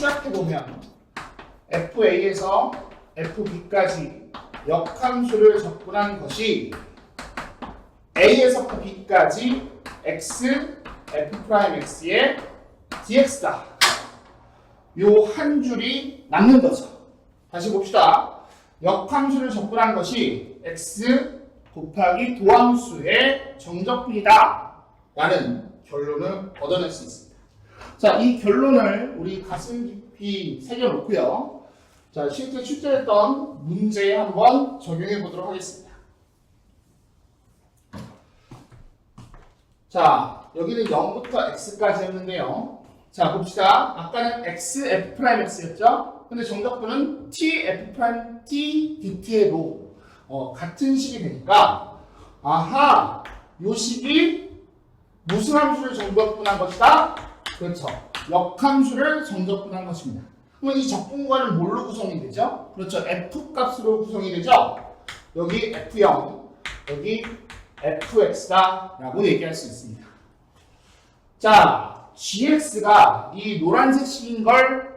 추락해보면 FA에서 FB까지 역함수를 접근한 것이 A에서부터 B까지 X, F'X의 dx다. 요 한 줄이 남는 거죠. 다시 봅시다. 역함수를 접근한 것이 X 곱하기 도함수의 정적분이다. 라는 결론을 얻어낼 수 있습니다. 자, 이 결론을 우리 가슴 깊이 새겨놓고요. 자, 실제 출제했던 문제에 한번 적용해 보도록 하겠습니다. 자, 여기는 0부터 x까지였는데요. 자, 봅시다. 아까는 x, f x였죠? 근데 정적분은 t, f t, dt에도 어, 같은 식이 되니까 아하, 요 식이 무슨 함수를 정적분한 것이다? 그렇죠. 역함수를 정적분한 것입니다. 그러면 이 적분과는 뭘로 구성이 되죠? 그렇죠. f 값으로 구성이 되죠? 여기 f0, 여기 fx다 라고 얘기할 수 있습니다. 자, gx가 이 노란색 식인 걸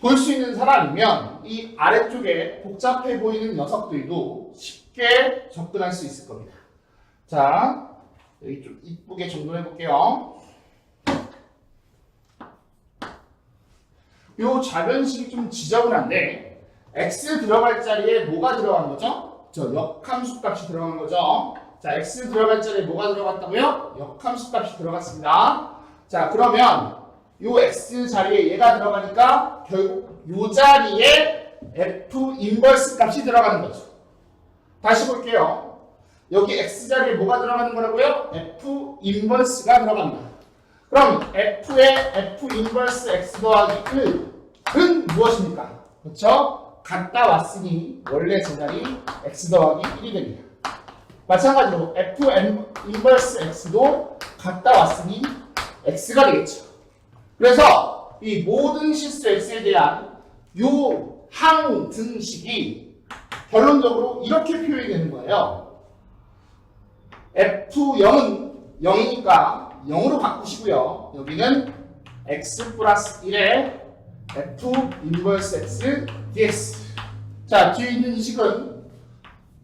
볼 수 있는 사람이면 이 아래쪽에 복잡해 보이는 녀석들도 쉽게 접근할 수 있을 겁니다. 자, 여기 좀 이쁘게 정돈해 볼게요. 요 작은식이 좀 지저분한데 x 들어갈 자리에 뭐가 들어간 거죠? 저 역함수 값이 들어간 거죠. 자, x 들어갈 자리에 뭐가 들어갔다고요? 역함수 값이 들어갔습니다. 자, 그러면 요 x 자리에 얘가 들어가니까 결국 요 자리에 f 인버스 값이 들어가는 거죠. 다시 볼게요. 여기 x 자리에 뭐가 들어가는 거라고요? f 인버스가 들어갑니다. 그럼 f의 f 인버스 x 더하기 1은 무엇입니까? 그렇죠? 갔다 왔으니 원래 제자리 x 더하기 1이 됩니다. 마찬가지로 f 인버스 x도 갔다 왔으니 x가 되겠죠. 그래서 이 모든 실수 x에 대한 요 항 등식이 결론적으로 이렇게 표현이 되는 거예요. f0은 0이니까 0으로 바꾸시고요. 여기는 x 플러스 1에 f 인버스 x dx. 자, 뒤에 있는 이 식은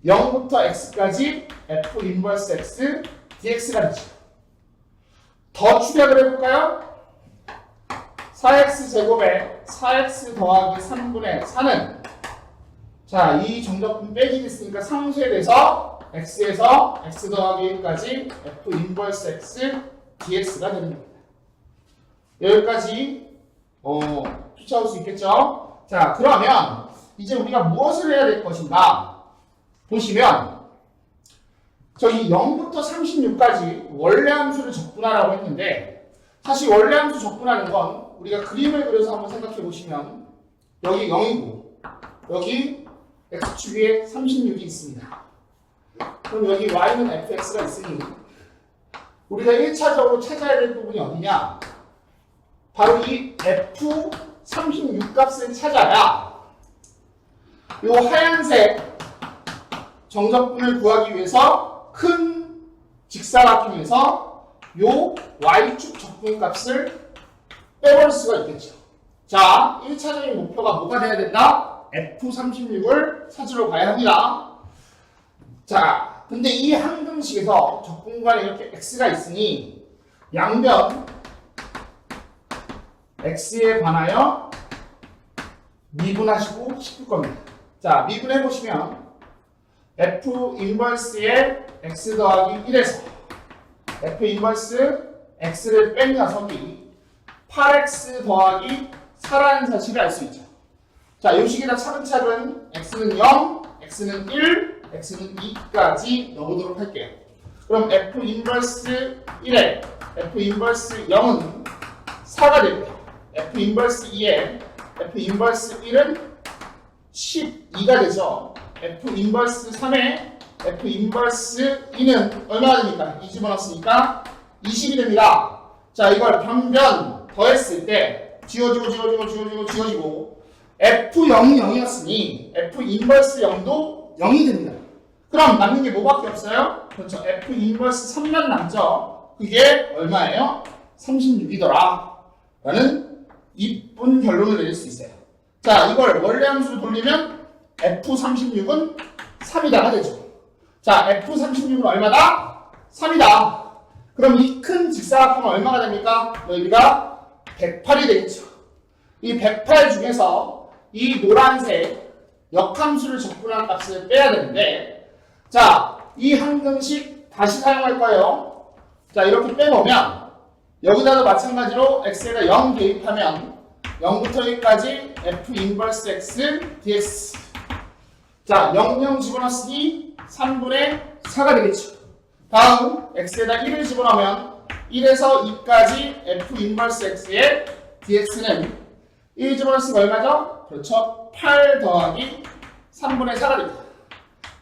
0부터 x까지 f 인버스 x dx가 되죠. 더 추격을 해볼까요? 4x 제곱에 4x 더하기 3분의 4는 자, 이 정적분 빼기 됐으니까 상수에 대해서 x에서 x 더하기 1까지 f 인버스 x dx가 되는 겁니다. 여기까지 어, 쫓아올 수 있겠죠? 자, 그러면 이제 우리가 무엇을 해야 될 것인가? 보시면 저희 0부터 36까지 원래 함수를 적분하라고 했는데 사실 원래 함수 적분하는 건 우리가 그림을 그려서 한번 생각해 보시면 여기 0이고 여기 x축 위에 36이 있습니다. 그럼 여기 y는 fx가 있으니 우리가 1차적으로 찾아야 될 부분이 어디냐? 바로 이 f36 값을 찾아야 이 하얀색 정적분을 구하기 위해서 큰 직사각형에서 요 y축 적분 값을 빼버릴 수가 있겠죠. 자, 1차적인 목표가 뭐가 돼야 된다? F36을 찾으러 가야 합니다. 자, 근데 이 항등식에서 적분관에 이렇게 x가 있으니 양변 x에 관하여 미분하시고 싶을 겁니다. 자, 미분해 보시면 f 인버스의 x 더하기 1에서 f 인버스 x를 뺀 녀석이 8x 더하기 4라는 사실을 알 수 있죠. 자, 이 식이나 차근차근 x는 0, x는 1, x는 2까지 넣어보도록 할게요. 그럼 f 인버스 1에 f 인버스 0은 4가 됩니다. f 인버스 2에 f 인버스 1은 12가 되죠. f 인버스 3에 f 인버스 2는 얼마나 됩니까? 2 집어넣었으니까 20이 됩니다. 자, 이걸 변변 더했을 때 지워지고 지워지고 지워지고 지워지고 f0이 0이었으니 f 인버스 0도 0이 됩니다. 그럼 남는 게 뭐밖에 없어요? 그렇죠. f 인버스 3만 남죠. 그게 얼마예요? 36이더라. 라는 이쁜 결론을 내릴 수 있어요. 자, 이걸 원래 함수로 돌리면 F36은 3이다가 되죠. 자, F36은 얼마다? 3이다. 그럼 이 큰 직사각형은 얼마가 됩니까? 여기가 108이 되겠죠. 이 108 중에서 이 노란색 역함수를 적분한 값을 빼야 되는데 자, 이 항등식 다시 사용할 거예요. 자, 이렇게 빼보면 여기다도 마찬가지로 x에다 0 대입하면 0부터 1까지 f 인버스 x dx 자, 0, 0 집어넣으니 3분의 4가 되겠죠. 다음 x에다 1을 집어넣으면 1에서 2까지 f 인버스 x의 dx는 1 집어넣으면 얼마죠? 그렇죠. 8 더하기 3분의 4가 됩니다.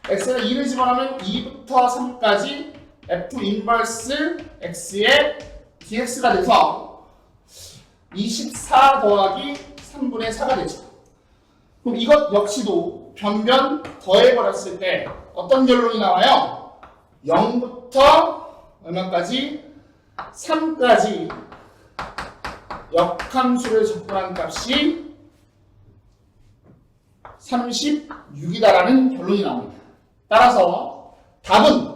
X에다 2를 집어넣으면 2부터 3까지 f 인버스 x의 dx가 돼서 24 더하기 3분의 4가 되죠. 그럼 이것 역시도 변변 더해버렸을 때 어떤 결론이 나와요? 0부터 얼마까지? 3까지 역함수를 적분한 값이 36이다라는 결론이 나옵니다. 따라서 답은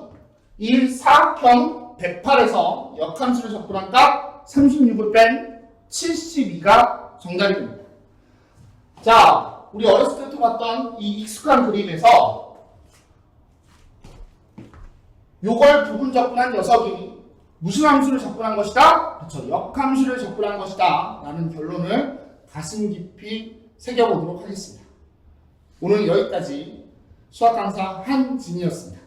1, 4평 108에서 역함수를 적분한 값 36을 뺀 72가 정답이 됩니다. 자, 우리 어렸을 때부터 봤던 이 익숙한 그림에서 요걸 부분 적분한 녀석이 무슨 함수를 적분한 것이다? 그렇죠. 역함수를 적분한 것이다. 라는 결론을 가슴 깊이 새겨보도록 하겠습니다. 오늘 여기까지 수학 강사 한진이었습니다.